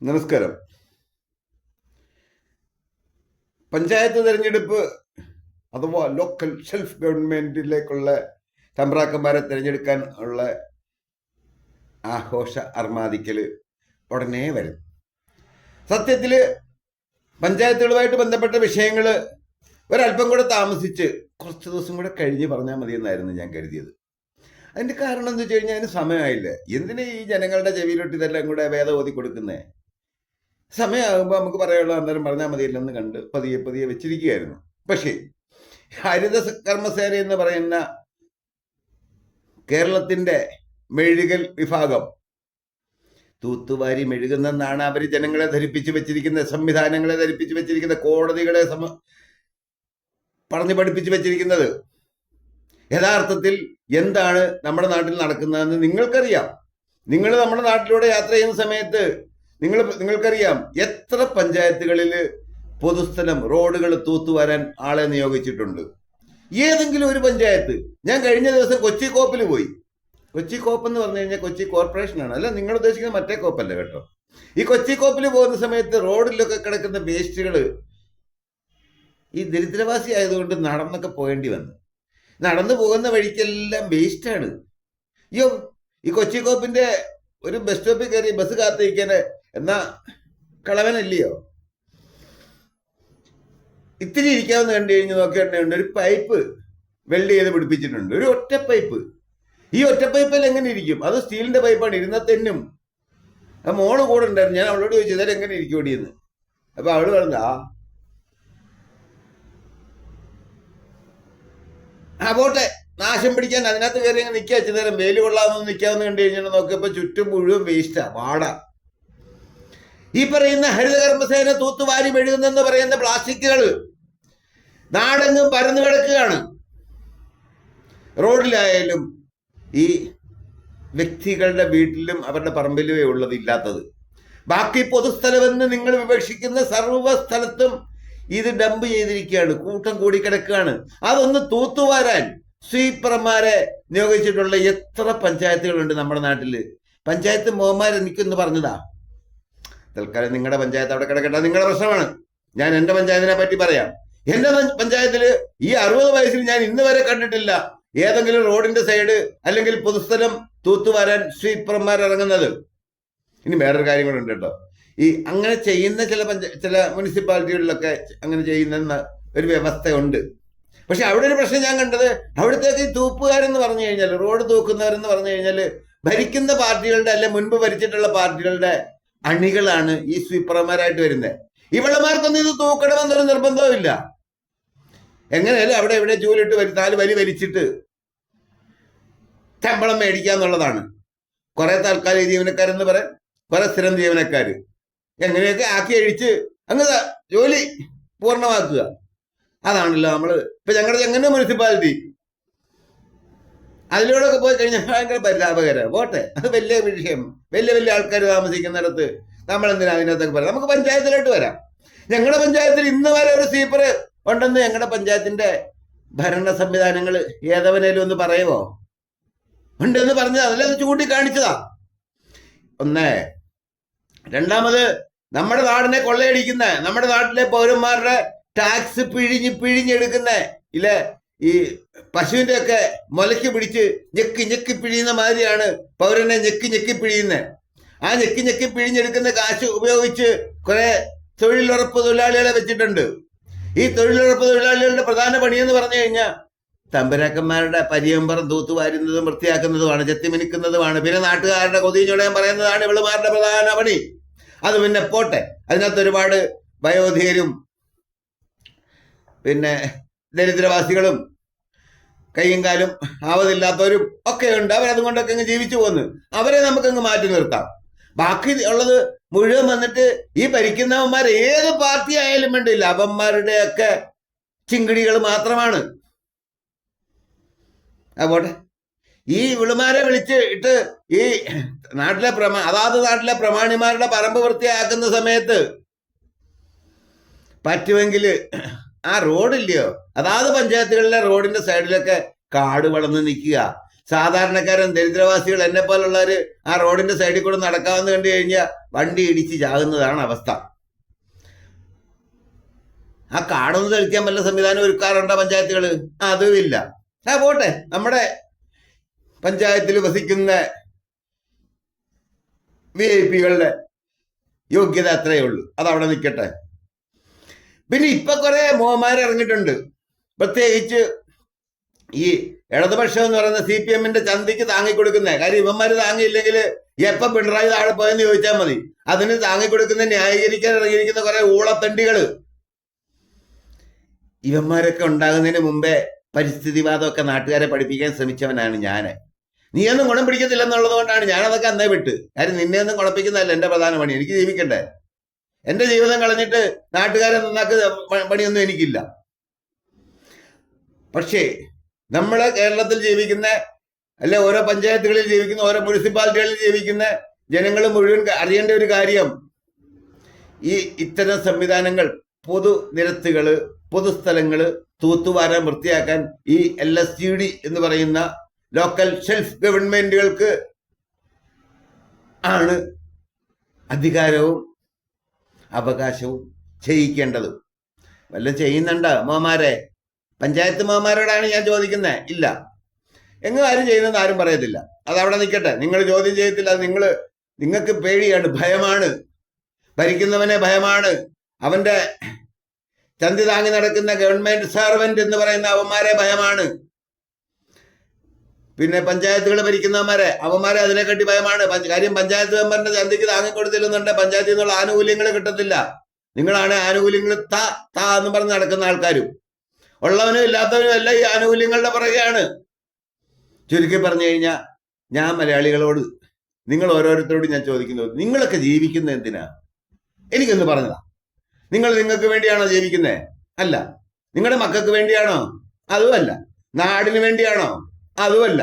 നമസ്കാരം. പഞ്ചായത്ത് തിരഞ്ഞെടുപ്പ് അഥവാ ലോക്കൽ സെൽഫ് ഗവൺമെന്റിലേക്കുള്ള തമ്പ്രാക്കന്മാരെ തിരഞ്ഞെടുക്കാൻ ഉള്ള ആഘോഷ അർമാദിക്കൽ ഉടനെ വരും. സത്യത്തിൽ പഞ്ചായത്തുകളുമായിട്ട് ബന്ധപ്പെട്ട വിഷയങ്ങൾ ഒരല്പം കൂടെ താമസിച്ച് കുറച്ച് ദിവസം കൂടെ കഴിഞ്ഞ് പറഞ്ഞാൽ മതിയെന്നായിരുന്നു ഞാൻ കരുതിയത്. അതിന്റെ കാരണം എന്ന് വെച്ച് കഴിഞ്ഞാൽ അതിന് സമയമായില്ല. എന്തിനാ ഈ ജനങ്ങളുടെ ചെവിയിലോട്ട് ഇതെല്ലാം കൂടെ വേദം കൊടുക്കുന്നേ സമയമാകുമ്പോൾ നമുക്ക് പറയാനുള്ള അന്നേരം പറഞ്ഞാൽ മതിയില്ലെന്ന് കണ്ട് പതിയെ പതിയെ വെച്ചിരിക്കുകയായിരുന്നു. പക്ഷേ ഹരിത കർമ്മസേന എന്ന് പറയുന്ന കേരളത്തിന്റെ മെഴുകൽ വിഭാഗം തൂത്തുവാരി മെഴുകുന്നെന്നാണ് അവർ ജനങ്ങളെ ധരിപ്പിച്ച് വെച്ചിരിക്കുന്ന സംവിധാനങ്ങളെ ധരിപ്പിച്ച് വെച്ചിരിക്കുന്ന കോടതികളെ സമ പറഞ്ഞു പഠിപ്പിച്ച് വെച്ചിരിക്കുന്നത്. യഥാർത്ഥത്തിൽ എന്താണ് നമ്മുടെ നാട്ടിൽ നടക്കുന്നതെന്ന് നിങ്ങൾക്കറിയാം. നിങ്ങൾ നമ്മുടെ നാട്ടിലൂടെ യാത്ര ചെയ്യുന്ന സമയത്ത് നിങ്ങൾ നിങ്ങൾക്കറിയാം എത്ര പഞ്ചായത്തുകളിൽ പൊതുസ്ഥലം റോഡുകൾ തൂത്തുവരാൻ ആളെ നിയോഗിച്ചിട്ടുണ്ട്. ഏതെങ്കിലും ഒരു പഞ്ചായത്ത്. ഞാൻ കഴിഞ്ഞ ദിവസം കൊച്ചി കോപ്പിൽ പോയി. കൊച്ചി കോപ്പ് എന്ന് പറഞ്ഞു കഴിഞ്ഞാൽ കൊച്ചി കോർപ്പറേഷനാണ്. അല്ല നിങ്ങൾ ഉദ്ദേശിക്കുന്നത് മറ്റേ കോപ്പല്ല കേട്ടോ? ഈ കൊച്ചി കോപ്പിൽ പോകുന്ന സമയത്ത് റോഡിലൊക്കെ കിടക്കുന്ന വേസ്റ്റുകൾ ഈ ദരിദ്രവാസി ആയതുകൊണ്ട് നടന്നൊക്കെ പോകേണ്ടി വന്നു. നടന്നു പോകുന്ന വഴിക്കെല്ലാം വേസ്റ്റാണ്. അയ്യോ ഈ കൊച്ചി കോപ്പിന്റെ ഒരു ബസ് സ്റ്റോപ്പിൽ കയറി ബസ് കാത്തിരിക്കാന് എന്നാ കളവനല്ലയോ? ഇത്തിരി ഇരിക്കാവുന്ന കണ്ടു കഴിഞ്ഞ് നോക്കിയിട്ടുണ്ടെങ്കിൽ ഒരു പൈപ്പ് വെൽഡ് ചെയ്ത് പിടിപ്പിച്ചിട്ടുണ്ട്. ഒരു ഒറ്റ പൈപ്പ് ഈ ഒറ്റ പൈപ്പിൽ എങ്ങനെ ഇരിക്കും? അത് സ്റ്റീലിന്റെ പൈപ്പാണ്. ഇരുന്ന തെന്നും ആ മോൾ കൂടെ ഉണ്ടായിരുന്നു. ഞാൻ അവളോട് ചോദിച്ചു ഇതായാലും എങ്ങനെ ഇരിക്കും ഓടിയെന്ന് അപ്പൊ അവൾ പറഞ്ഞ ആ. പോട്ടെ. നാശം പിടിക്കാൻ അതിനകത്ത് കയറി നിൽക്കുക. ചിതരം വെയിൽ കൊള്ളാമെന്ന് നിൽക്കാമെന്ന് കണ്ടു കഴിഞ്ഞാൽ നോക്കിയപ്പോ ചുറ്റും മുഴുവൻ വേസ്റ്റാ പാടാ ഈ പറയുന്ന ഹരിതകർമ്മസേന തൂത്തുവാരി മെഴുകുന്നെന്ന് പറയുന്ന പ്ലാസ്റ്റിക്കുകൾ നാടെങ്ങും പരന്നു കിടക്കുകയാണ്. റോഡിലായാലും ഈ വ്യക്തികളുടെ വീട്ടിലും അവരുടെ പറമ്പിലുമേ ഉള്ളത് ഇല്ലാത്തത് ബാക്കി പൊതുസ്ഥലമെന്ന് നിങ്ങൾ വിവക്ഷിക്കുന്ന സർവ സ്ഥലത്തും ഇത് ഡംപ് ചെയ്തിരിക്കുകയാണ്. കൂട്ടം കൂടി കിടക്കുകയാണ്. അതൊന്ന് തൂത്തുവാരാൻ സ്വീപ്പർമാരെ നിയോഗിച്ചിട്ടുള്ള എത്ര പഞ്ചായത്തുകളുണ്ട് നമ്മുടെ നാട്ടിൽ പഞ്ചായത്ത് മോഹന്മാർ എനിക്കൊന്ന് പറഞ്ഞതാ. തൽക്കാലം നിങ്ങളുടെ പഞ്ചായത്ത് അവിടെ കിടക്കേണ്ട നിങ്ങളുടെ പ്രശ്നമാണ്. ഞാൻ എന്റെ പഞ്ചായത്തിനെ പറ്റി പറയാം. എന്റെ പഞ്ചായത്തിൽ ഈ അറുപത് വയസ്സിൽ ഞാൻ ഇന്ന് വരെ കണ്ടിട്ടില്ല ഏതെങ്കിലും റോഡിന്റെ സൈഡ് അല്ലെങ്കിൽ പൊതുസ്ഥലം തൂത്തുവാരാൻ സ്വീപ്പർമാർ ഇറങ്ങുന്നത് ഇനി വേറൊരു കാര്യം കൂടെ ഉണ്ട് കേട്ടോ. ഈ അങ്ങനെ ചെയ്യുന്ന ചില പഞ്ച ചില മുനിസിപ്പാലിറ്റികളിലൊക്കെ അങ്ങനെ ചെയ്യുന്ന ഒരു വ്യവസ്ഥയുണ്ട്. പക്ഷെ അവിടെ ഒരു പ്രശ്നം ഞാൻ കണ്ടത് അവിടുത്തേക്ക് തൂപ്പുകാരെന്ന് പറഞ്ഞു കഴിഞ്ഞാൽ റോഡ് തൂക്കുന്നവരെന്ന് പറഞ്ഞു കഴിഞ്ഞാൽ ഭരിക്കുന്ന പാർട്ടികളുടെ അല്ലെ മുൻപ് ഭരിച്ചിട്ടുള്ള പാർട്ടികളുടെ അണികളാണ് ഈ സ്വീപ്പർമാരായിട്ട് വരുന്നത് ഇവളമാർക്കൊന്നും ഇത് തൂക്കണമെന്നൊരു നിർബന്ധവുമില്ല. എങ്ങനെയാലും അവിടെ എവിടെ ജോലിയിട്ട് വരി നാല് വലി വലിച്ചിട്ട് ശമ്പളം മേടിക്കുക എന്നുള്ളതാണ്. കുറെ താൽക്കാലിക ജീവനക്കാരെന്ന് പറയാൻ കുറെ സ്ഥിരം ജീവനക്കാർ എങ്ങനെയൊക്കെ ആക്കി അഴിച്ച് അങ്ങ് ജോലി പൂർണമാക്കുക. അതാണല്ലോ നമ്മൾ. ഇപ്പൊ ഞങ്ങളുടെ ചെങ്ങന്നൂർ മുനിസിപ്പാലിറ്റി അതിലൂടെ ഒക്കെ പോയി കഴിഞ്ഞാൽ ഭയങ്കര പരിതാപകരം. പോട്ടെ അത് വലിയ വിഷയം. വലിയ വലിയ ആൾക്കാർ താമസിക്കുന്നിടത്ത് നമ്മൾ എന്തിനാ അതിനകത്തൊക്കെ പറയാം നമുക്ക് പഞ്ചായത്തിലോട്ട് വരാം. ഞങ്ങളുടെ പഞ്ചായത്തിൽ ഇന്ന് വരെ ഒരു സ്വീപ്പർ ഉണ്ടെന്ന് ഞങ്ങളുടെ പഞ്ചായത്തിന്റെ ഭരണ സംവിധാനങ്ങൾ ഏതവനേലും ഒന്ന് പറയുമോ ഉണ്ടെന്ന് പറഞ്ഞത്. അതിലെ ചൂണ്ടിക്കാണിച്ചതാ. ഒന്ന് രണ്ടാമത് നമ്മുടെ നാടിനെ കൊള്ളയടിക്കുന്ന നമ്മുടെ നാട്ടിലെ പൗരന്മാരുടെ ടാക്സ് പിഴിഞ്ഞ് പിഴിഞ്ഞെടുക്കുന്ന ഇല്ലേ ഈ പശുവിന്റെ ഒക്കെ മുലയ്ക്ക് പിടിച്ച് ഞെക്കി ഞെക്കി പിഴിയുന്ന മാതിരിയാണ് പൗരനെ ഞെക്കി ഞെക്കി പിഴിയുന്നത് ആ ഞെക്കി ഞെക്കി പിഴിഞ്ഞെടുക്കുന്ന കാശ് ഉപയോഗിച്ച് കുറെ തൊഴിലുറപ്പ് തൊഴിലാളികളെ വെച്ചിട്ടുണ്ട്. ഈ തൊഴിലുറപ്പ് തൊഴിലാളികളുടെ പ്രധാന പണിയെന്ന് പറഞ്ഞു കഴിഞ്ഞാൽ തമ്പരാക്കന്മാരുടെ പരിയമ്പറം തൂത്തുവാരുന്നതും വൃത്തിയാക്കുന്നതുമാണ് ചെത്തിമിനിക്കുന്നതുമാണ്. പിന്നെ നാട്ടുകാരുടെ കൊതിഞ്ഞുടയാൻ പറയുന്നതാണ് ഇവളുമാരുടെ പ്രധാന പണി. അത് പിന്നെ പോട്ടെ. അതിനകത്ത് ഒരുപാട് വയോധികരും പിന്നെ ദരിദ്രവാസികളും കൈയും കാലും ആവതില്ലാത്തവരും ഒക്കെ ഉണ്ട് അവരതും കൊണ്ടൊക്കെ അങ്ങ് ജീവിച്ചു പോന്ന്. അവരെ നമുക്കങ്ങ് മാറ്റി നിർത്താം. ബാക്കി ഉള്ളത് മുഴുവൻ വന്നിട്ട് ഈ ഭരിക്കുന്നവന്മാർ ഏത് പാർട്ടി ആയാലും വേണ്ടില്ല. അവന്മാരുടെ ഒക്കെ ചിങ്കിടികൾ മാത്രമാണ്. പോട്ടെ. ഈ വിളുമാരെ വിളിച്ച് ഇട്ട് ഈ നാട്ടിലെ പ്രമാ അതാത് നാട്ടിലെ പ്രമാണിമാരുടെ പറമ്പ് വൃത്തിയാക്കുന്ന സമയത്ത് പറ്റുമെങ്കിൽ ആ റോഡില്ലയോ? അതാത് പഞ്ചായത്തുകളിലെ റോഡിന്റെ സൈഡിലൊക്കെ കാട് വളർന്ന് നിൽക്കുക. സാധാരണക്കാരൻ ദരിദ്രവാസികൾ എന്നെ പോലുള്ളവര് ആ റോഡിന്റെ സൈഡിൽ കൂടെ നടക്കാമെന്ന് കണ്ടു കഴിഞ്ഞാൽ വണ്ടി ഇടിച്ച് ചാകുന്നതാണ് അവസ്ഥ. ആ കാടൊന്ന് തെളിക്കാൻ വല്ല സംവിധാനം ഒരുക്കാറുണ്ടോ പഞ്ചായത്തുകൾ അതുമില്ല ആ പോട്ടെ. നമ്മുടെ പഞ്ചായത്തിൽ വസിക്കുന്ന വി ഐ പികളുടെ യോഗ്യത അത്രയേ ഉള്ളൂ. അതവിടെ നിൽക്കട്ടെ. പിന്നെ ഇപ്പൊ കുറെ മോഹന്മാർ ഇറങ്ങിയിട്ടുണ്ട്. പ്രത്യേകിച്ച് ഈ ഇടതുപക്ഷം എന്ന് പറയുന്ന സി പി എമ്മിന്റെ ചന്തിക്ക് താങ്ങിക്കൊടുക്കുന്ന കാര്യം ഇവന്മാര് താങ്ങിയില്ലെങ്കിൽ എപ്പൊ പിണറായി താഴെ പോയെന്ന് ചോദിച്ചാൽ മതി. അതിന് താങ്ങിക്കൊടുക്കുന്ന ന്യായീകരിക്കാൻ ഇറങ്ങിയിരിക്കുന്ന കുറെ ഊളത്തണ്ടികൾ ഇവന്മാരൊക്കെ ഉണ്ടാകുന്നതിന് മുമ്പേ പരിസ്ഥിതിവാദമൊക്കെ നാട്ടുകാരെ പഠിപ്പിക്കാൻ ശ്രമിച്ചവനാണ് ഞാൻ നീയൊന്നും ഗുണം പിടിക്കത്തില്ലെന്നുള്ളത് കൊണ്ടാണ് ഞാനതൊക്കെ അന്നേ വിട്ട്. കാര്യം നിന്നെ ഒന്നും കുഴപ്പിക്കുന്നതല്ല എന്റെ പ്രധാന പണി. എനിക്ക് ജീവിക്കണ്ടേ? എന്റെ ജീവിതം കളഞ്ഞിട്ട് നാട്ടുകാരെ നന്നാക്ക് പണിയൊന്നും എനിക്കില്ല. പക്ഷേ നമ്മളെ കേരളത്തിൽ ജീവിക്കുന്ന അല്ലെ ഓരോ പഞ്ചായത്തുകളിൽ ജീവിക്കുന്ന ഓരോ മുനിസിപ്പാലിറ്റികളിൽ ജീവിക്കുന്ന ജനങ്ങൾ മുഴുവൻ അറിയേണ്ട ഒരു കാര്യം ഈ ഇത്തരം സംവിധാനങ്ങൾ പൊതു നിരത്തുകൾ പൊതുസ്ഥലങ്ങൾ തൂത്തുവാരാൻ വൃത്തിയാക്കാൻ ഈ എൽ എസ് ജി ഡി എന്ന് പറയുന്ന ലോക്കൽ സെൽഫ് ഗവൺമെന്റുകൾക്ക് ആണ് അധികാരവും അവകാശവും ചെയ്യിക്കേണ്ടത്. വല്ലതും ചെയ്യുന്നുണ്ടോ മാമാരെ പഞ്ചായത്ത് മാമാരോടാണ് ഞാൻ ചോദിക്കുന്നത് ഇല്ല. എങ്ങും ആരും ചെയ്യുന്നെന്ന് ആരും പറയത്തില്ല. അത് അവിടെ നിൽക്കട്ടെ. നിങ്ങൾ ചോദ്യം ചെയ്യത്തില്ല. നിങ്ങൾ നിങ്ങൾക്ക് പേടിയാണ്. ഭയമാണ്. ഭരിക്കുന്നവനെ ഭയമാണ്. അവന്റെ ചന്തി താങ്ങി നടക്കുന്ന ഗവൺമെന്റ് സർവന്റ് എന്ന് പറയുന്ന അവന്മാരെ ഭയമാണ്. പിന്നെ പഞ്ചായത്തുകൾ ഭരിക്കുന്നവന്മാരെ അവന്മാരെ അതിനെക്കാട്ടി ഭയമാണ്. കാര്യം പഞ്ചായത്ത് മെമ്പറിന്റെ ചന്തയ്ക്ക് താങ്ങിക്കൊടുത്തില്ലെന്നുണ്ട് പഞ്ചായത്തിൽ നിന്നുള്ള ആനുകൂല്യങ്ങൾ കിട്ടത്തില്ല. നിങ്ങളാണ് ആനുകൂല്യങ്ങൾ ത ത എന്ന് പറഞ്ഞ് നടക്കുന്ന ആൾക്കാരും. ഉള്ളവനും ഇല്ലാത്തവനും എല്ലാം ഈ ആനുകൂല്യങ്ങളുടെ പുറകെയാണ്. ചുരുക്കി പറഞ്ഞു കഴിഞ്ഞാൽ ഞാൻ മലയാളികളോട് നിങ്ങൾ ഓരോരുത്തരോട് ഞാൻ ചോദിക്കുന്നത് നിങ്ങളൊക്കെ ജീവിക്കുന്ന എന്തിനാ? എനിക്കൊന്ന് പറഞ്ഞതാ. നിങ്ങൾ നിങ്ങൾക്ക് വേണ്ടിയാണോ ജീവിക്കുന്നത് അല്ല. നിങ്ങളുടെ മക്കൾക്ക് വേണ്ടിയാണോ? അതുമല്ല. നാടിന് വേണ്ടിയാണോ? അതുമല്ല.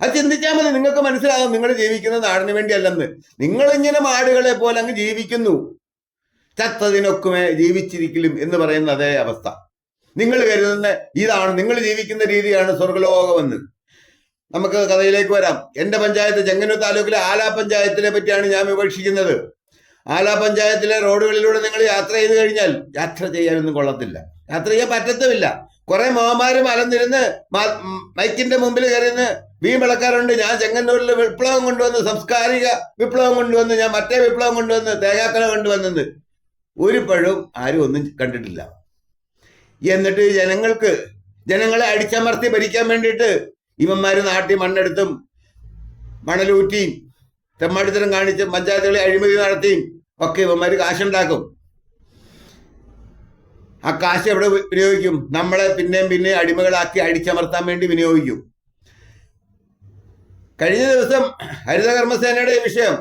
അത് ചിന്തിച്ചാൽ മതി. നിങ്ങൾക്ക് മനസ്സിലാകും. നിങ്ങൾ ജീവിക്കുന്ന നാടിന് വേണ്ടിയല്ലെന്ന്. നിങ്ങൾ ഇങ്ങനെ മാടുകളെ പോലെ അങ്ങ് ജീവിക്കുന്നു. ചത്തതിനൊക്കെ ജീവിച്ചിരിക്കലും എന്ന് പറയുന്ന അതേ അവസ്ഥ. നിങ്ങൾ കരുതുന്ന ഇതാണ്. നിങ്ങൾ ജീവിക്കുന്ന രീതിയാണ് സ്വർഗലോകമെന്ന് നമുക്ക് കഥയിലേക്ക് വരാം. എന്റെ പഞ്ചായത്ത് ചെങ്ങന്നൂർ താലൂക്കിലെ ആലാ പഞ്ചായത്തിനെ പറ്റിയാണ് ഞാൻ വിവക്ഷിക്കുന്നത്. ആലാ പഞ്ചായത്തിലെ റോഡുകളിലൂടെ നിങ്ങൾ യാത്ര ചെയ്ത് കഴിഞ്ഞാൽ യാത്ര ചെയ്യാനൊന്നും കൊള്ളത്തില്ല. യാത്ര ചെയ്യാൻ പറ്റത്തുമില്ല. കുറെ മാമാരും ഉം മൈക്കിന്റെ മുമ്പിൽ കയറിന്ന് വീ വിളക്കാറുണ്ട്. ഞാൻ ചെങ്ങന്നൂരിൽ വിപ്ലവം കൊണ്ടുവന്ന് സാംസ്കാരിക വിപ്ലവം കൊണ്ടുവന്ന് ഞാൻ മറ്റേ വിപ്ലവം കൊണ്ടുവന്ന് തേങ്ങാക്കല കൊണ്ടുവന്നത്. ഒരു പഴവും ആരും ഒന്നും കണ്ടിട്ടില്ല. എന്നിട്ട് ജനങ്ങൾക്ക് ജനങ്ങളെ അടിച്ചമർത്തി ഭരിക്കാൻ വേണ്ടിയിട്ട് ഇവന്മാര് നാട്ടി മണ്ണെടുത്തും മണലൂറ്റിയും തെമ്മാടിത്തരം കാണിച്ചും പഞ്ചായത്തുകളെ അഴിമതി നടത്തിയും ഒക്കെ ഇവന്മാര് കാശുണ്ടാക്കും. ആ കാശ് എവിടെ വിനിയോഗിക്കും? നമ്മളെ പിന്നെയും പിന്നെയും അടിമകളാക്കി അടിച്ചമർത്താൻ വേണ്ടി വിനിയോഗിക്കും. കഴിഞ്ഞ ദിവസം ഹരിതകർമ്മസേനയുടെ വിഷയം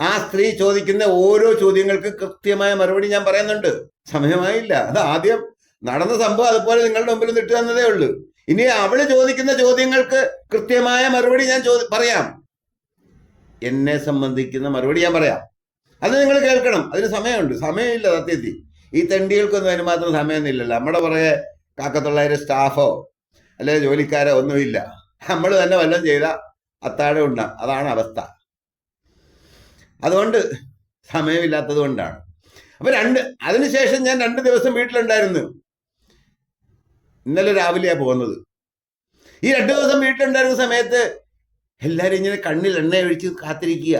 ആ സ്ത്രീ ചോദിക്കുന്ന ഓരോ ചോദ്യങ്ങൾക്ക് കൃത്യമായ മറുപടി ഞാൻ പറയുന്നുണ്ട്. സമയമായില്ല. അത് ആദ്യം നടന്ന സംഭവം അതുപോലെ നിങ്ങളുടെ മുമ്പിൽ നിട്ട് തന്നതേ ഉള്ളൂ. ഇനി അവൾ ചോദിക്കുന്ന ചോദ്യങ്ങൾക്ക് കൃത്യമായ മറുപടി ഞാൻ ചോദി പറയാം. എന്നെ സംബന്ധിക്കുന്ന മറുപടി ഞാൻ പറയാം. അത് നിങ്ങൾ കേൾക്കണം. അതിന് സമയമുണ്ട്. സമയമില്ല സത്യത്തിൽ. ഈ തെണ്ടികൾക്കൊന്നും അതിന് മാത്രം സമയമൊന്നുമില്ലല്ലോ. നമ്മുടെ പുറകെ കാക്കത്തുള്ളവരെ സ്റ്റാഫോ അല്ലെ ജോലിക്കാരോ ഒന്നുമില്ല. നമ്മൾ തന്നെ വല്ലതും ചെയ്ത അത്താഴം ഉണ്ടാകും അതാണ് അവസ്ഥ. അതുകൊണ്ട് സമയമില്ലാത്തത് കൊണ്ടാണ്. അപ്പൊ രണ്ട് അതിനുശേഷം ഞാൻ രണ്ട് ദിവസം വീട്ടിലുണ്ടായിരുന്നു. ഇന്നലെ രാവിലെയാ പോകുന്നത്. ഈ രണ്ട് ദിവസം വീട്ടിലുണ്ടായിരുന്ന സമയത്ത് എല്ലാരും ഇങ്ങനെ കണ്ണിൽ എണ്ണ ഒഴിച്ച് കാത്തിരിക്കുക.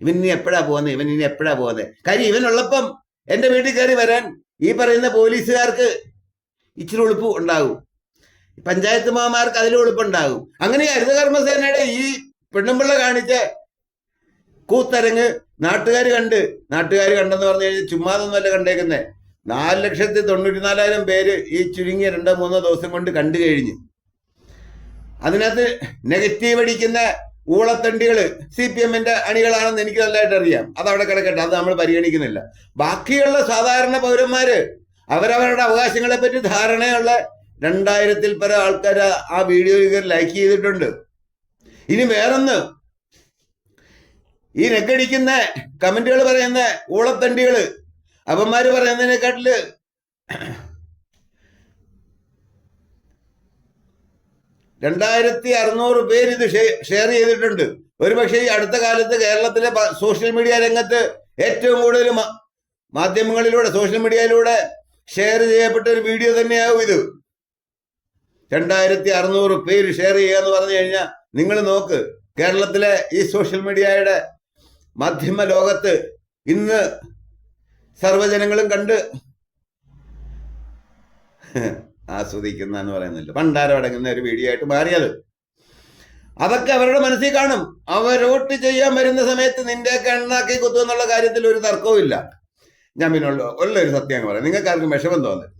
ഇവൻ ഇനി എപ്പോഴാ പോകുന്നത് ഇവൻ ഇനി എപ്പോഴാ പോകുന്നത് കാര്യം ഇവനുള്ളപ്പം എന്റെ വീട്ടിൽ കയറി വരാൻ ഈ പറയുന്ന പോലീസുകാർക്ക് ഇച്ചിരി ഉളുപ്പ് ഉണ്ടാകും. പഞ്ചായത്ത് മാമാർക്ക് അതിൽ ഉളുപ്പുണ്ടാകും അങ്ങനെ ഹരിതകർമ്മസേനയുടെ ഈ പെണ്ണുമ്പിള്ള കാണിച്ച കൂത്തരങ്ങ് നാട്ടുകാർ കണ്ട്. നാട്ടുകാർ കണ്ടെന്ന് പറഞ്ഞു കഴിഞ്ഞാൽ ചുമ്മാതൊന്നുമല്ല കണ്ടേക്കുന്നേ. നാല് ലക്ഷത്തി തൊണ്ണൂറ്റി നാലായിരം പേര് ഈ ചുരുങ്ങിയ രണ്ടോ മൂന്നോ ദിവസം കൊണ്ട് കണ്ടു കഴിഞ്ഞു. അതിനകത്ത് നെഗറ്റീവ് അടിക്കുന്ന ഊളത്തണ്ടികൾ സി പി എമ്മിന്റെ അണികളാണെന്ന് എനിക്ക് നല്ലതായിട്ട് അറിയാം. അത് അവിടെ കിടക്കട്ടെ അത് നമ്മൾ പരിഗണിക്കുന്നില്ല. ബാക്കിയുള്ള സാധാരണ പൗരന്മാര് അവരവരുടെ അവകാശങ്ങളെ പറ്റി ധാരണയുള്ള രണ്ടായിരത്തിൽ പല ആൾക്കാർ ആ വീഡിയോ ലൈക്ക് ചെയ്തിട്ടുണ്ട്. ഇനി വേറൊന്ന്. ഈ നെക്കടിക്കുന്ന കമന്റുകൾ പറയുന്ന ഊളത്തണ്ടികൾ അവന്മാര് പറയുന്നതിനെക്കാട്ടിൽ രണ്ടായിരത്തി അറുന്നൂറ് പേര് ഇത് ഷെയർ ചെയ്തിട്ടുണ്ട്. ഒരുപക്ഷെ ഈ അടുത്ത കാലത്ത് കേരളത്തിലെ സോഷ്യൽ മീഡിയ രംഗത്ത് ഏറ്റവും കൂടുതൽ മാധ്യമങ്ങളിലൂടെ സോഷ്യൽ മീഡിയയിലൂടെ ഷെയർ ചെയ്യപ്പെട്ട ഒരു വീഡിയോ തന്നെയാവും ഇത്. രണ്ടായിരത്തി അറുന്നൂറ് പേര് ഷെയർ ചെയ്യുക എന്ന് പറഞ്ഞു കഴിഞ്ഞാൽ നിങ്ങൾ നോക്ക് കേരളത്തിലെ ഈ സോഷ്യൽ മീഡിയയുടെ മാധ്യമ ലോകത്ത് ഇന്ന് സർവജനങ്ങളും കണ്ട് ആസ്വദിക്കുന്ന എന്ന് പറയുന്നില്ല. പണ്ടാരം അടങ്ങുന്ന ഒരു വീഡിയോ മാറിയത്. അതൊക്കെ അവരുടെ മനസ്സിൽ കാണും. അവരോട്ട് ചെയ്യാൻ വരുന്ന സമയത്ത് നിന്റെ എണ്ണാക്കി കുത്തു എന്നുള്ള കാര്യത്തിൽ ഒരു തർക്കവും ഇല്ല. ഞാൻ പിന്നെ ഉള്ള ഒരു സത്യം അങ്ങ് പറയാം. നിങ്ങൾക്ക് ആർക്കും വിഷമം തോന്നരുത്.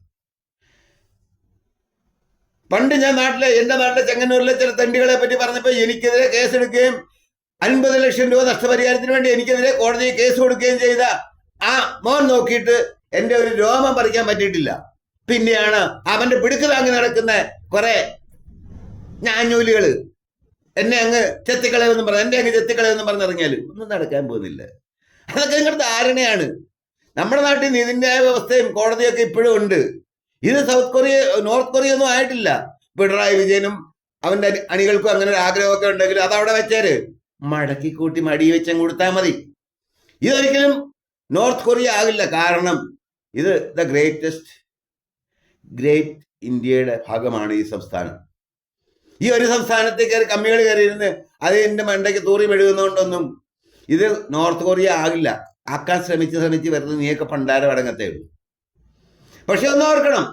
പണ്ട് ഞാൻ നാട്ടിലെ എന്റെ നാട്ടിലെ ചെങ്ങന്നൂരിലെ ചില തണ്ടികളെ പറ്റി പറഞ്ഞപ്പോൾ എനിക്കെതിരെ കേസെടുക്കുകയും അൻപത് ലക്ഷം രൂപ നഷ്ടപരിഹാരത്തിന് വേണ്ടി എനിക്കെതിരെ കോടതിയിൽ കേസ് കൊടുക്കുകയും ചെയ്ത ആ മോൻ നോക്കിയിട്ട് എന്റെ ഒരു രോമം പറിക്കാൻ പറ്റിയിട്ടില്ല. പിന്നെയാണ് അവന്റെ പിടുക്ക് താങ്ങി നടക്കുന്ന കുറെ ഞാഞ്ഞൂലുകൾ എന്നെ അങ്ങ് ചെത്തിക്കളയെന്ന് പറഞ്ഞ എന്റെ അങ്ങ് ചെത്തിക്കളയെന്ന് പറഞ്ഞിറങ്ങിയാൽ ഒന്നും നടക്കാൻ പോകുന്നില്ല. അതൊക്കെ നിങ്ങളുടെ ധാരണയാണ്. നമ്മുടെ നാട്ടിൽ നീതിന്യായ വ്യവസ്ഥയും കോടതിയൊക്കെ ഇപ്പോഴും ഉണ്ട്. ഇത് സൗത്ത് കൊറിയ നോർത്ത് കൊറിയ ഒന്നും ആയിട്ടില്ല. പിണറായി വിജയനും അവന്റെ അണി- അണികൾക്കും അങ്ങനെ ഒരു ആഗ്രഹമൊക്കെ ഉണ്ടെങ്കിൽ അത് അവിടെ വെച്ചേര്. മടക്കി കൂട്ടി മടി വെച്ചും കൊടുത്താൽ മതി. ഇതൊരിക്കലും നോർത്ത് കൊറിയ ആകില്ല. കാരണം ഇത് ദ ഗ്രേറ്റസ്റ്റ് ഗ്രേറ്റ് ഇന്ത്യയുടെ ഭാഗമാണ് ഈ സംസ്ഥാനം. ഈ ഒരു സംസ്ഥാനത്ത് കയറി കമ്മികൾ കയറിയിരുന്ന് അത് എന്റെ മണ്ടയ്ക്ക് തൂറി മെഴുകുന്നതുകൊണ്ടൊന്നും ഇത് നോർത്ത് കൊറിയ ആകില്ല. ആക്കാൻ ശ്രമിച്ച് ശ്രമിച്ച് വരുന്നത് നീയൊക്കെ പണ്ടാരം അടങ്ങത്തേ ഉള്ളൂ. പക്ഷെ ഒന്ന് ഓർക്കണം.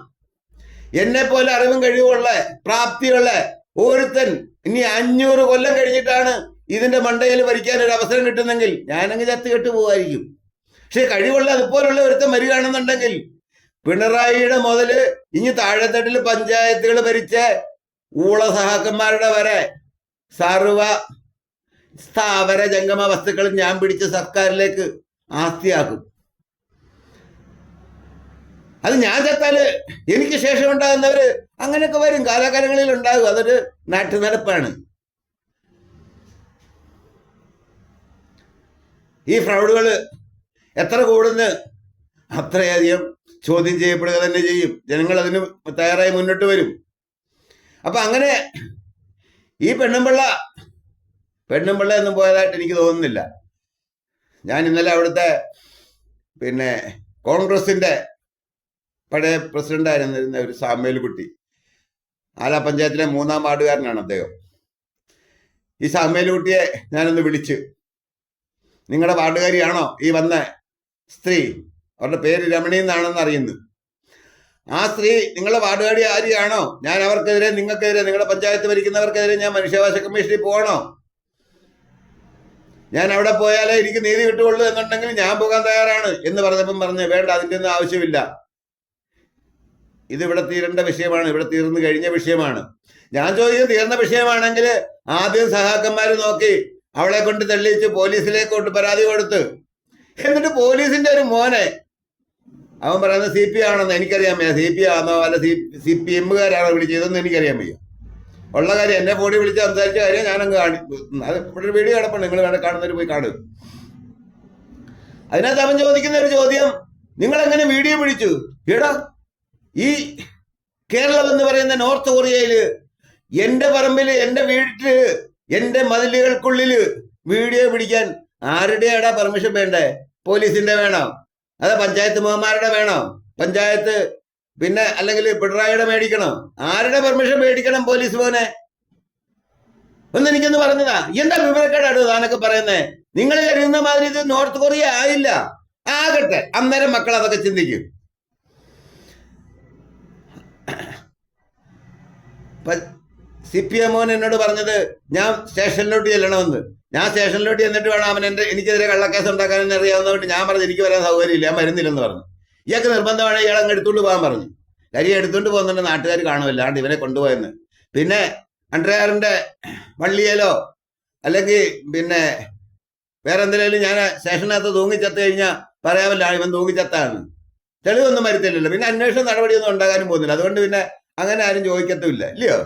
എന്നെ പോലെ അറിവും കഴിവുള്ള പ്രാപ്തിയുള്ള ഒരുത്തൻ ഇനി അഞ്ഞൂറ് കൊല്ലം കഴിഞ്ഞിട്ടാണ് ഇതിന്റെ മണ്ടയിൽ ഭരിക്കാൻ ഒരു അവസരം കിട്ടുന്നെങ്കിൽ ഞാനങ്ങ് ചത്ത് കെട്ട് പോവായിരിക്കും പക്ഷെ കഴിവുള്ള അതുപോലുള്ള ഒരുത്തൻ വരികയാണെന്നുണ്ടെങ്കിൽ പിണറായിയുടെ മുതൽ ഇനി താഴെത്തട്ടിൽ പഞ്ചായത്തുകൾ ഭരിച്ച ഊള സഹാക്കന്മാരുടെ വരെ സർവ സ്ഥാവര ജംഗമ വസ്തുക്കൾ ഞാൻ പിടിച്ച സർക്കാരിലേക്ക് ആസ്തിയാക്കും. അത് ഞാൻ ചത്താൽ എനിക്ക് ശേഷം ഉണ്ടാകുന്നവര് അങ്ങനെയൊക്കെ വരും. കാലാകാലങ്ങളിൽ ഉണ്ടാകും. അതൊരു നാട്ടുനടപ്പാണ്. ഈ ഫ്രൗഡുകൾ എത്ര കൂടുന്നു അത്രയധികം ചോദ്യം ചെയ്യപ്പെടുക തന്നെ ചെയ്യും. ജനങ്ങൾ അതിന് തയ്യാറായി മുന്നോട്ട് വരും. അപ്പൊ അങ്ങനെ ഈ പെണ്ണുമ്പിള്ള പെണ്ണുമ്പിള്ള എന്ന് പോയതായിട്ട് എനിക്ക് തോന്നുന്നില്ല. ഞാൻ ഇന്നലെ അവിടുത്തെ പിന്നെ കോൺഗ്രസിന്റെ പഴയ പ്രസിഡന്റ് ആയിരുന്നിരുന്ന ഒരു സാമേൽ ആല പഞ്ചായത്തിലെ മൂന്നാം വാർഡുകാരനാണ് അദ്ദേഹം. ഈ സാമേൽ കുട്ടിയെ ഞാനൊന്ന് വിളിച്ചു നിങ്ങളുടെ വാർഡുകാരിയാണോ ഈ വന്ന സ്ത്രീ? അവരുടെ പേര് രമണി എന്നാണെന്ന് അറിയുന്നത് ആ സ്ത്രീ നിങ്ങളുടെ വാർഡുകാരി ആരെയാണോ? ഞാൻ അവർക്കെതിരെ നിങ്ങൾക്കെതിരെ നിങ്ങളുടെ പഞ്ചായത്ത് ഭരിക്കുന്നവർക്കെതിരെ ഞാൻ മനുഷ്യാവകാശ കമ്മീഷനിൽ പോകണോ? ഞാൻ അവിടെ പോയാലേ എനിക്ക് നീതി കിട്ടുകയുള്ളൂ എന്നുണ്ടെങ്കിൽ ഞാൻ പോകാൻ തയ്യാറാണ് എന്ന് പറഞ്ഞപ്പം പറഞ്ഞു വേണ്ട അതിന്റെ ഒന്നും ആവശ്യമില്ല. ഇത് ഇവിടെ തീരേണ്ട വിഷയമാണ് ഇവിടെ തീർന്നു കഴിഞ്ഞ വിഷയമാണ്. ഞാൻ ചോദിക്കുന്നത് തീർന്ന വിഷയമാണെങ്കിൽ ആദ്യം സഹാക്കന്മാർ നോക്കി അവളെ കൊണ്ട് തെളിയിച്ച് പോലീസിലേക്ക് കൊണ്ട് പരാതി കൊടുത്ത്. എന്നിട്ട് പോലീസിന്റെ ഒരു മോനെ അവൻ പറയുന്നത് സി പി ആണെന്ന് എനിക്കറിയാൻ വയ്യ. സി പി ആണോ അല്ല സി സി പി എമ്മുകാരാണോ വിളിച്ചതെന്ന് എനിക്കറിയാൻ വയ്യ. ഉള്ള കാര്യം എന്നെ ഫോണിൽ വിളിച്ച് സംസാരിച്ച കാര്യം ഞാനങ്ങ് കാണി അത് ഇവിടെ വീഡിയോ കിടപ്പുണ്ട് നിങ്ങൾ വേണ്ട കാണുന്നവർ പോയി കാണുക. അതിനകത്ത് അവൻ ചോദിക്കുന്ന ഒരു ചോദ്യം നിങ്ങൾ എങ്ങനെ വീഡിയോ വിളിച്ചു എടാ ഈ കേരളം എന്ന് പറയുന്ന നോർത്ത് കൊറിയയിൽ എന്റെ പറമ്പിൽ എന്റെ വീട്ടിൽ എന്റെ മതിലുകൾക്കുള്ളിൽ വീഡിയോ പിടിക്കാൻ ആരുടെയാടാ പെർമിഷൻ വേണ്ടേ? പോലീസിന്റെ വേണോ? അതെ പഞ്ചായത്ത് മുഖന്മാരുടെ വേണോ? പഞ്ചായത്ത് പിന്നെ അല്ലെങ്കിൽ പിണറായിയുടെ മേടിക്കണോ? ആരുടെ പെർമിഷൻ മേടിക്കണം പോലീസ് മോനെ ഒന്ന് എനിക്കൊന്ന് പറഞ്ഞതാ. എന്താ വിവരക്കേടാണ് താനൊക്കെ പറയുന്നേ? നിങ്ങൾ കരുതുന്ന മാതിരി ഇത് നോർത്ത് കൊറിയ ആയില്ല. ആകട്ടെ അന്നേരം മക്കൾ അതൊക്കെ ചിന്തിക്കും. സി പി എം മോൻ എന്നോട് പറഞ്ഞത് ഞാൻ സ്റ്റേഷനിലോട്ട് ചെല്ലണമെന്ന്. ഞാൻ സ്റ്റേഷനിലോട്ട് ചെന്നിട്ട് വേണം അവൻ എന്റെ എനിക്കെതിരെ കള്ളക്കേസ് ഉണ്ടാക്കാൻ അറിയാവുന്നതുകൊണ്ട് ഞാൻ പറഞ്ഞു എനിക്ക് വരാൻ സൗകര്യമില്ല. ഞാൻ വരുന്നില്ലെന്ന് പറഞ്ഞു. ഇയാൾക്ക് നിർബന്ധമാണ് ഇയാൾ അങ്ങ് എടുത്തുകൊണ്ട് പോകാൻ പറഞ്ഞു. കരി എടുത്തുകൊണ്ട് പോകുന്നുണ്ട് നാട്ടുകാർ കാണുമല്ല. അണ്ട് ഇവനെ കൊണ്ടുപോയെന്ന്. പിന്നെ അണ്ടയാറിന്റെ വള്ളിയേലോ അല്ലെങ്കിൽ പിന്നെ വേറെ എന്തെങ്കിലും ഞാൻ സ്റ്റേഷനകത്ത് തൂങ്ങിച്ചത്ത് കഴിഞ്ഞാൽ പറയാമല്ല ഇവൻ തൂങ്ങിച്ചത്താണ് തെളിവൊന്നും വരുത്തില്ലല്ലോ. പിന്നെ അന്വേഷണ നടപടിയൊന്നും ഉണ്ടാകാനും പോകുന്നില്ല. അതുകൊണ്ട് പിന്നെ അങ്ങനെ ആരും ചോദിക്കത്തുമില്ല. ഇല്ലയോ?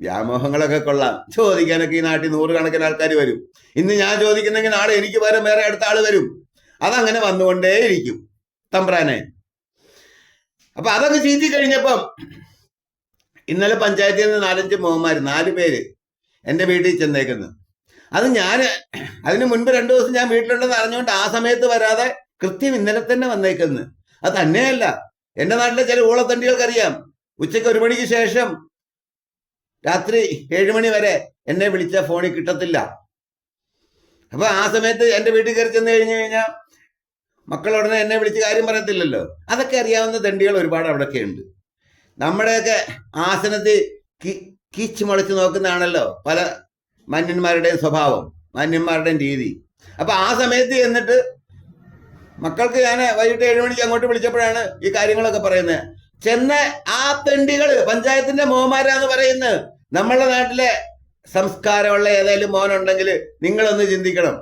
വ്യാമോഹങ്ങളൊക്കെ കൊള്ളാം. ചോദിക്കാനൊക്കെ ഈ നാട്ടിൽ നൂറുകണക്കിന് ആൾക്കാർ വരും. ഇന്ന് ഞാൻ ചോദിക്കുന്നെങ്കിൽ നാളെ എനിക്ക് പകരം വേറെ അടുത്ത ആൾ വരും. അതങ്ങനെ വന്നുകൊണ്ടേയിരിക്കും. തമ്പ്രാനെ. അപ്പൊ അതൊക്കെ ചീറ്റി കഴിഞ്ഞപ്പം ഇന്നലെ പഞ്ചായത്തിൽ നിന്ന് നാലഞ്ച് മോഹന്മാർ നാല് പേര് എന്റെ വീട്ടിൽ ചെന്നേക്കുന്നു. അത് ഞാൻ അതിന് മുൻപ് രണ്ടു ദിവസം ഞാൻ വീട്ടിലുണ്ടെന്ന് അറിഞ്ഞുകൊണ്ട് ആ സമയത്ത് വരാതെ കൃത്യം ഇന്നലെ തന്നെ വന്നേക്കുന്നു. അത് തന്നെയല്ല. എന്റെ നാട്ടിലെ ചില ഊളത്തണ്ടികൾക്കറിയാം. ഉച്ചയ്ക്ക് ഒരു മണിക്ക് ശേഷം രാത്രി ഏഴ് മണി വരെ എന്നെ വിളിച്ച ഫോണിൽ കിട്ടത്തില്ല. അപ്പൊ ആ സമയത്ത് എന്റെ വീട്ടിൽ കയറി ചെന്ന് കഴിഞ്ഞു കഴിഞ്ഞാൽ മക്കളുടനെ എന്നെ വിളിച്ച് കാര്യം പറയത്തില്ലല്ലോ. അതൊക്കെ അറിയാവുന്ന തണ്ടികൾ ഒരുപാട് അവിടെയൊക്കെ ഉണ്ട് നമ്മുടെയൊക്കെ ആസനത്തിൽ കീച്ച് മുളച്ച് നോക്കുന്നതാണല്ലോ പല മാന്യന്മാരുടെയും സ്വഭാവം മാന്യന്മാരുടെയും രീതി. അപ്പൊ ആ സമയത്ത് എന്നിട്ട് മക്കൾക്ക് ഞാൻ വൈകിട്ട് ഏഴ് മണിക്ക് അങ്ങോട്ട് വിളിച്ചപ്പോഴാണ് ഈ കാര്യങ്ങളൊക്കെ പറയുന്നത്. ചെന്ന ആ തെണ്ടികൾ പഞ്ചായത്തിന്റെ മോമാരാന്ന് പറയുന്നത് നമ്മളുടെ നാട്ടിലെ സംസ്കാരമുള്ള ഏതെങ്കിലും മോനുണ്ടെങ്കിൽ നിങ്ങളൊന്ന് ചിന്തിക്കണം.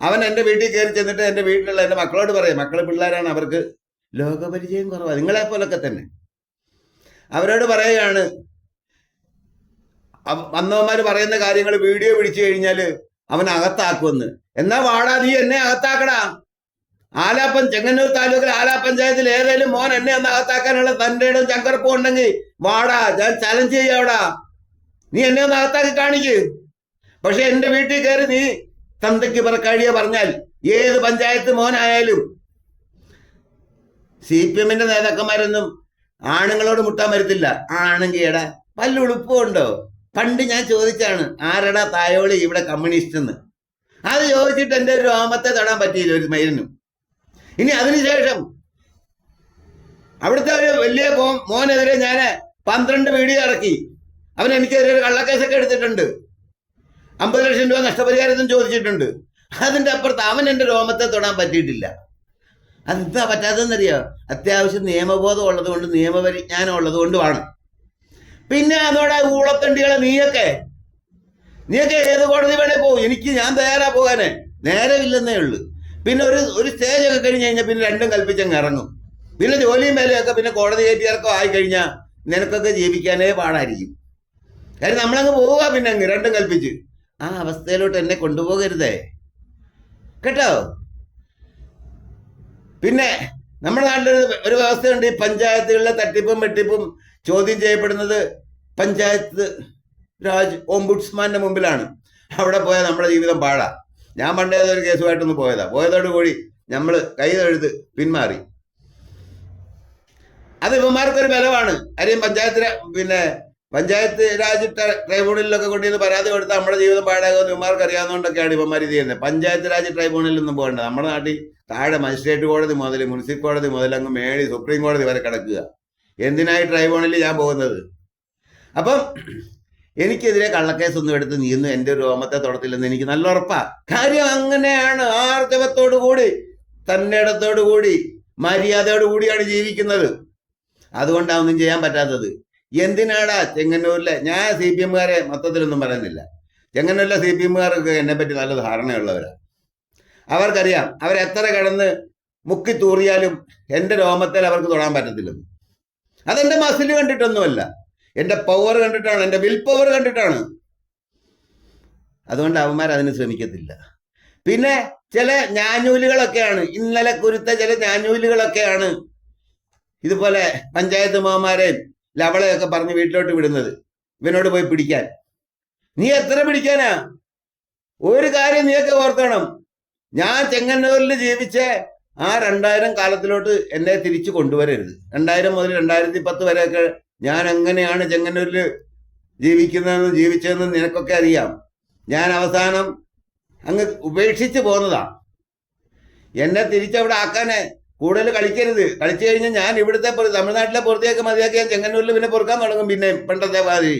അവൻ എന്റെ വീട്ടിൽ കയറി ചെന്നിട്ട് എന്റെ വീട്ടിലുള്ള എന്റെ മക്കളോട് പറയും മക്കൾ പിള്ളേരാണ് അവർക്ക് ലോകപരിചയം കുറവാണ് നിങ്ങളെ പോലൊക്കെ തന്നെ. അവരോട് പറയുകയാണ് വന്നവന്മാർ പറയുന്ന കാര്യങ്ങൾ വീഡിയോ പിടിച്ചു കഴിഞ്ഞാൽ അവൻ അകത്താക്കുമെന്ന്. എന്നാ വാടാ നീ എന്നെ അകത്താക്കടാ. ആലാപ്പൻ ചെങ്ങന്നൂർ താലൂക്കിൽ ആലാ പഞ്ചായത്തിൽ ഏതെങ്കിലും മോൻ എന്നെ ഒന്ന് അകത്താക്കാനുള്ള തന്റെ ഇടം ചങ്കർപ്പം ഉണ്ടെങ്കിൽ വാടാ ഞാൻ ചലഞ്ച് ചെയ്യാവടാ നീ എന്നെ ഒന്ന് അകത്താക്കി കാണിക്ക്. പക്ഷെ എന്റെ വീട്ടിൽ കയറി നീ തന്തയ്ക്ക് പറ കഴിയ പറഞ്ഞാൽ ഏത് പഞ്ചായത്ത് മോനായാലും സി പി എമ്മിന്റെ നേതാക്കന്മാരൊന്നും ആണുങ്ങളോട് മുട്ടാൻ വരത്തില്ല. ആണെങ്കിൽ എടാ വല്ല ഉളുപ്പുണ്ടോ പണ്ട് ഞാൻ ചോദിച്ചാണ് ആരടാ തായോളി ഇവിടെ കമ്മ്യൂണിസ്റ്റ് എന്ന് അത് ചോദിച്ചിട്ട് എന്റെ ഒരു രോമത്തെ തൊടാൻ പറ്റിയില്ല ഒരു മൈലിനും ഇനി അതിനുശേഷം അവിടുത്തെ ഒരു വലിയ മോനെതിരെ ഞാൻ പന്ത്രണ്ട് വീഡിയോ ഇറക്കി. അവൻ എനിക്കെതിരെ ഒരു കള്ളക്കേസൊക്കെ എടുത്തിട്ടുണ്ട്. അമ്പത് ലക്ഷം രൂപ നഷ്ടപരിഹാരത്തും ചോദിച്ചിട്ടുണ്ട്. അതിന്റെ അപ്പുറത്ത് അവൻ എന്റെ രോമത്തെ തൊടാൻ പറ്റിയിട്ടില്ല. അതെന്താ പറ്റാത്തതെന്നറിയോ? അത്യാവശ്യം നിയമബോധം ഉള്ളത് കൊണ്ട് നിയമപരിജ്ഞാനം ഉള്ളത് കൊണ്ടുമാണ്. പിന്നെ അതോടെ ഊളത്തണ്ടികളെ നീയൊക്കെ. നീയൊക്കെ ഏത് കോടതി വേണേ പോകും എനിക്ക് ഞാൻ തയ്യാറാ പോകാനേ. നേരമില്ലെന്നേ ഉള്ളൂ. പിന്നെ ഒരു ഒരു സ്റ്റേജ് ഒക്കെ കഴിഞ്ഞ് കഴിഞ്ഞാൽ പിന്നെ രണ്ടും കൽപ്പിച്ചങ്ങ് ഇറങ്ങും. പിന്നെ ജോലിയും മേലെയൊക്കെ പിന്നെ കോടതി കയറ്റിയിറക്കം ആയി കഴിഞ്ഞാൽ നിനക്കൊക്കെ ജീവിക്കാനേ പാടായിരിക്കും. കാര്യം നമ്മളങ്ങ് പോവുക പിന്നെ അങ്ങ് രണ്ടും കൽപ്പിച്ച്. ആ അവസ്ഥയിലോട്ട് എന്നെ കൊണ്ടുപോകരുതേ. കേട്ടോ? പിന്നെ നമ്മുടെ നാട്ടിൽ ഒരു വ്യവസ്ഥയുണ്ട് ഈ പഞ്ചായത്തുകളിലെ തട്ടിപ്പും വെട്ടിപ്പും ചോദ്യം ചെയ്യപ്പെടുന്നത് പഞ്ചായത്ത് രാജ് ഓംബുഡ്സ്മാന്റെ മുമ്പിലാണ്. അവിടെ പോയാൽ നമ്മുടെ ജീവിതം പാടാ ഞാൻ പണ്ടേ ഒരു കേസുമായിട്ടൊന്ന് പോയതാ. പോയതോട് കൂടി നമ്മൾ കൈ തൊഴുത് പിന്മാറി. അത് ഇവന്മാർക്കൊരു ബലമാണ്. കാര്യം പഞ്ചായത്തിലെ പിന്നെ പഞ്ചായത്ത് രാജ് ട്ര- ട്രൈബ്യൂണലിലൊക്കെ കൊണ്ടുവന്ന് പരാതി കൊടുത്താൽ നമ്മുടെ ജീവിതം പാടാകുമെന്ന് ഇവന്മാർക്ക് അറിയാവുന്നതുകൊണ്ടൊക്കെയാണ് ഇവന്മാർ ഇത് ചെയ്യുന്നത്. പഞ്ചായത്ത് രാജ് ട്രൈബ്യൂണലിലൊന്നും പോകേണ്ട. നമ്മുടെ നാട്ടിൽ താഴെ മജിസ്ട്രേറ്റ് കോടതി മുതൽ മുനിസിപ്പൽ കോടതി മുതൽ അങ്ങ് മേളി സുപ്രീം കോടതി വരെ കിടക്കുക. എന്തിനായി ട്രൈബ്യൂണലിൽ ഞാൻ പോകുന്നത്? അപ്പം എനിക്കെതിരെ കള്ളക്കേസൊന്നും എടുത്ത് നീന്ന് എന്റെ ഒരു രോമത്തെ തുടത്തില്ലെന്ന് എനിക്ക് നല്ല ഉറപ്പാ. കാര്യം അങ്ങനെയാണ്. ആർജവത്തോടു കൂടി തന്നിടത്തോടു കൂടി മര്യാദയോടു കൂടിയാണ് ജീവിക്കുന്നത്. അതുകൊണ്ടാണ് ഒന്നും ചെയ്യാൻ പറ്റാത്തത്. എന്തിനാടാ ചെങ്ങന്നൂരിലെ? ഞാൻ സി പി എമ്മുകാരെ മൊത്തത്തിലൊന്നും പറയുന്നില്ല. ചെങ്ങന്നൂരിലെ സി പി എമ്മുകാർക്ക് എന്നെ പറ്റി നല്ല ധാരണയുള്ളവരാണ് അവർക്കറിയാം അവരെത്ര കിടന്ന് മുക്കി തൂറിയാലും എന്റെ രോമത്തിൽ അവർക്ക് തൊടാൻ പറ്റത്തില്ലെന്ന്. അതെന്റെ മസിൽ കണ്ടിട്ടൊന്നുമല്ല. എന്റെ പവർ കണ്ടിട്ടാണ് എന്റെ വിൽ പവർ കണ്ടിട്ടാണ്. അതുകൊണ്ട് അവന്മാർ അതിന് ശ്രമിക്കത്തില്ല. പിന്നെ ചില ഞാഞ്ഞൂലുകളൊക്കെയാണ് ഇന്നലെ കുരുത്ത ചില ഞാഞ്ഞൂലുകളൊക്കെയാണ്. ഇതുപോലെ പഞ്ചായത്ത് മാമാരെയും ലവളെയൊക്കെ പറഞ്ഞ് വീട്ടിലോട്ട് വിടുന്നത്. ഇവനോട് പോയി പിടിക്കാൻ. നീ എത്ര പിടിക്കാനാ? ഒരു കാര്യം നീയൊക്കെ ഓർത്തണം. ഞാൻ ചെങ്ങന്നൂരിൽ ജീവിച്ച ആ രണ്ടായിരം കാലത്തിലോട്ട് എന്നെ തിരിച്ചു കൊണ്ടുവരരുത്. രണ്ടായിരം മുതൽ രണ്ടായിരത്തി പത്ത് വരെയൊക്കെ ഞാൻ എങ്ങനെയാണ് ചെങ്ങന്നൂരിൽ ജീവിക്കുന്നതെന്ന് ജീവിച്ചതെന്ന് നിനക്കൊക്കെ അറിയാം. ഞാൻ അവസാനം അങ്ങ് ഉപേക്ഷിച്ച് പോന്നതാ. എന്നെ തിരിച്ചവിടെ ആക്കാനെ കൂടുതൽ കളിക്കരുത്. കളിച്ചു കഴിഞ്ഞാൽ ഞാൻ ഇവിടുത്തെ തമിഴ്നാട്ടിലെ പുറത്തേക്ക് മതിയാക്കി ഞാൻ ചെങ്ങന്നൂരിൽ പിന്നെ പൊറുക്കാൻ തുടങ്ങും പിന്നെ പണ്ടത്തെ മാതിരി.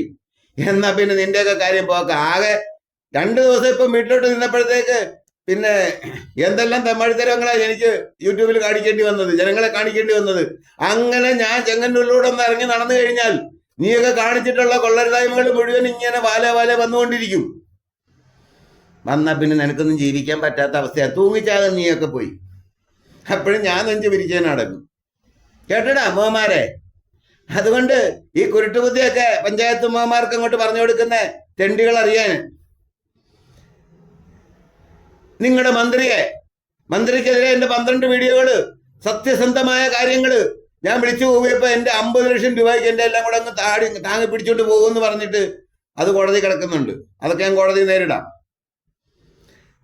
എന്നാ പിന്നെ നിന്റെയൊക്കെ കാര്യം പോക്ക. ആകെ രണ്ടു ദിവസം ഇപ്പം വീട്ടിലോട്ട് നിന്നപ്പോഴത്തേക്ക് പിന്നെ എന്തെല്ലാം തെമ്മാടിത്തരങ്ങളാണ് എനിക്ക് യൂട്യൂബിൽ കാണിക്കേണ്ടി വന്നത് ജനങ്ങളെ കാണിക്കേണ്ടി വന്നത്. അങ്ങനെ ഞാൻ ചെങ്ങന്നൂരിലൂടെ ഒന്ന് ഇറങ്ങി നടന്നു കഴിഞ്ഞാൽ നീയൊക്കെ കാണിച്ചിട്ടുള്ള കൊള്ളരുതായ്മകൾ മുഴുവൻ ഇങ്ങനെ വാലെ വാലെ വന്നുകൊണ്ടിരിക്കും. വന്നാ പിന്നെ നിനക്കൊന്നും ജീവിക്കാൻ പറ്റാത്ത അവസ്ഥയാണ് തൂങ്ങിച്ചാകും നീയൊക്കെ പോയി. അപ്പോഴും ഞാൻ നെഞ്ച് പിരിക്കാൻ നടക്കും കേട്ടടാ അമ്മമാരെ അതുകൊണ്ട് ഈ കുരുട്ടുബുദ്ധിയൊക്കെ പഞ്ചായത്ത് അമ്മമാർക്ക് അങ്ങോട്ട് പറഞ്ഞു കൊടുക്കുന്ന തെണ്ടികൾ അറിയാൻ. നിങ്ങളുടെ മന്ത്രിയെ മന്ത്രിക്കെതിരെ എന്റെ പന്ത്രണ്ട് വീഡിയോകൾ സത്യസന്ധമായ കാര്യങ്ങൾ ഞാൻ വിളിച്ചു പോയപ്പോൾ എന്റെ അമ്പത് ലക്ഷം രൂപയ്ക്ക് എന്റെ എല്ലാം കൂടെ അങ്ങ് താടി താങ്ങി പിടിച്ചോണ്ട് പോകുമെന്ന് പറഞ്ഞിട്ട് അത് കോടതി കിടക്കുന്നുണ്ട്. അതൊക്കെ ഞാൻ കോടതി നേരിടാം.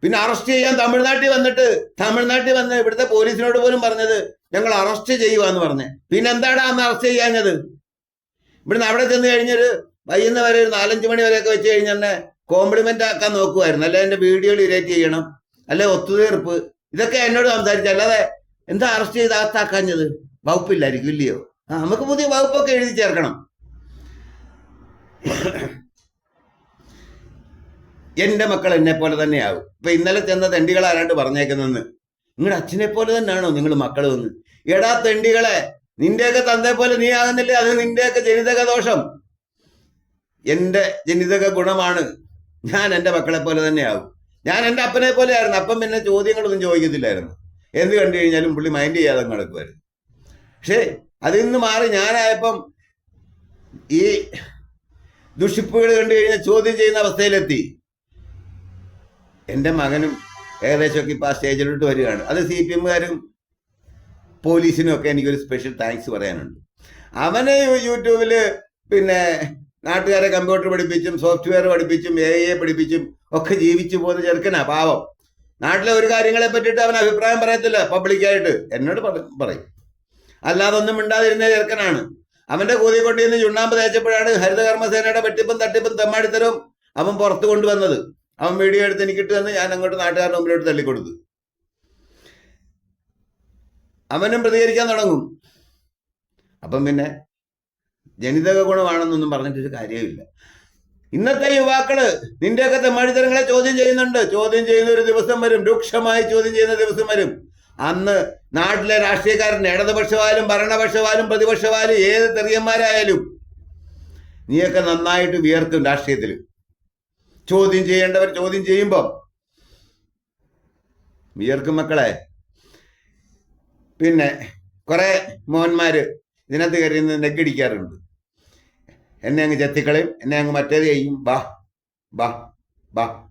പിന്നെ അറസ്റ്റ് ചെയ്യാൻ തമിഴ്നാട്ടിൽ വന്നിട്ട് തമിഴ്നാട്ടിൽ വന്ന് ഇവിടുത്തെ പോലീസിനോട് പോലും പറഞ്ഞത് ഞങ്ങൾ അറസ്റ്റ് ചെയ്യുവാന്ന് പറഞ്ഞേ. പിന്നെ എന്താടാ അന്ന് അറസ്റ്റ് ചെയ്യാഞ്ഞത്? ഇവിടുന്ന് അവിടെ ചെന്ന് കഴിഞ്ഞൊരു വൈകുന്ന വരെ ഒരു നാലഞ്ച് മണി വരെയൊക്കെ വെച്ച് കഴിഞ്ഞാൽ തന്നെ കോംപ്ലിമെന്റ് ആക്കാൻ നോക്കുമായിരുന്നു അല്ലെ എന്റെ വീഡിയോയിൽ ഇരേറ്റ് ചെയ്യണം. അല്ലെ ഒത്തുതീർപ്പ്. ഇതൊക്കെ എന്നോട് സംസാരിച്ചു അല്ലാതെ എന്താ അറസ്റ്റ് ചെയ്ത് അകത്താക്കാഞ്ഞത്? വകുപ്പില്ലായിരിക്കും ഇല്ലയോ? ആ നമുക്ക് പുതിയ വകുപ്പൊക്കെ എഴുതി ചേർക്കണം. എന്റെ മക്കൾ എന്നെ പോലെ തന്നെയാവും. ഇപ്പൊ ഇന്നലെ ചെന്ന തെണ്ടികൾ ആരാണ്ട് പറഞ്ഞേക്കുന്നെന്ന്? നിങ്ങളുടെ അച്ഛനെ പോലെ തന്നെയാണോ നിങ്ങൾ മക്കൾ വന്ന്? എടാ തെണ്ടികളെ നിന്റെയൊക്കെ തന്തേ പോലെ നീ ആകുന്നില്ലേ? അത് നിന്റെയൊക്കെ ജനിതക ദോഷം. എന്റെ ജനിതക ഗുണമാണ് ഞാൻ എന്റെ മക്കളെ പോലെ തന്നെയാവും. ഞാൻ എന്റെ അപ്പനെ പോലെ ആയിരുന്നു അപ്പം പിന്നെ ചോദ്യങ്ങളൊന്നും ചോദിക്കത്തില്ലായിരുന്നു. എന്ത് കണ്ടു കഴിഞ്ഞാലും പുള്ളി മൈൻഡ് ചെയ്യാതെ നടക്കുമായിരുന്നു പക്ഷേ അതിൽ നിന്ന് മാറി ഞാനായപ്പം ഈ ദുഷിപ്പുകൾ കണ്ടു കഴിഞ്ഞാൽ ചോദ്യം ചെയ്യുന്ന അവസ്ഥയിലെത്തി. എന്റെ മകനും ഏകദേശമൊക്കെ ഇപ്പോൾ ആ സ്റ്റേജിലോട്ട് വരികയാണ്. അത് സി പി എമ്മുകാരും പോലീസിനും ഒക്കെ എനിക്കൊരു സ്പെഷ്യൽ താങ്ക്സ് പറയാനുണ്ട്. അവനെ യൂട്യൂബിൽ പിന്നെ നാട്ടുകാരെ കമ്പ്യൂട്ടർ പഠിപ്പിച്ചും സോഫ്റ്റ്വെയർ പഠിപ്പിച്ചും എ ഐ പഠിപ്പിച്ചും ഒക്കെ ജീവിച്ചു പോകുന്ന ചെറുക്കനാ പാവം. നാട്ടിലെ ഒരു കാര്യങ്ങളെ പറ്റിയിട്ട് അവൻ അഭിപ്രായം പറയത്തില്ല പബ്ലിക്കായിട്ട് എന്നോട് പറയും. അല്ലാതെ ഒന്നും മിണ്ടാതിരുന്ന ചെറുക്കനാണ്. അവന്റെ കൂതി കൊണ്ടിരുന്ന് ചുണ്ണാമ്പ് തേച്ചപ്പോഴാണ് ഹരിതകർമ്മസേനയുടെ വെട്ടിപ്പും തട്ടിപ്പും തെമ്മാടിത്തരവും അവൻ പുറത്തു കൊണ്ടുവന്നത്. അവൻ വീഡിയോ എടുത്ത് എനിക്കിട്ട് തന്നെ ഞാൻ അങ്ങോട്ട് നാട്ടുകാരുടെ മുമ്പിലോട്ട് തള്ളിക്കൊടുത്തു. അവനും പ്രതികരിക്കാൻ തുടങ്ങും. അപ്പം പിന്നെ ജനിതക ഗുണമാണെന്നൊന്നും പറഞ്ഞിട്ടൊരു കാര്യമില്ല ഇന്നത്തെ യുവാക്കൾ നിന്റെയൊക്കെ തെമ്മാടിത്തരങ്ങളെ ചോദ്യം ചെയ്യുന്നുണ്ട്. ചോദ്യം ചെയ്യുന്ന ഒരു ദിവസം വരും. രൂക്ഷമായി ചോദ്യം ചെയ്യുന്ന ദിവസം വരും. അന്ന് നാട്ടിലെ രാഷ്ട്രീയക്കാരൻ ഇടതുപക്ഷമായാലും ഭരണപക്ഷമായാലും പ്രതിപക്ഷമായാലും ഏത് തെറിയന്മാരായാലും നീയൊക്കെ നന്നായിട്ട് വിയർക്കും രാഷ്ട്രീയത്തിൽ ചോദ്യം ചെയ്യേണ്ടവർ ചോദ്യം ചെയ്യുമ്പോൾ വിയർക്കും മക്കളെ. പിന്നെ കുറെ മോഹന്മാര് ഇതിനകത്ത് കയറി നെഗടിക്കാറുണ്ട് എന്നെ അങ്ങ് ചെത്തിക്കളയും എന്നെ അങ്ങ് മറ്റേത് ചെയ്യും. ബാ ബാ ബാ.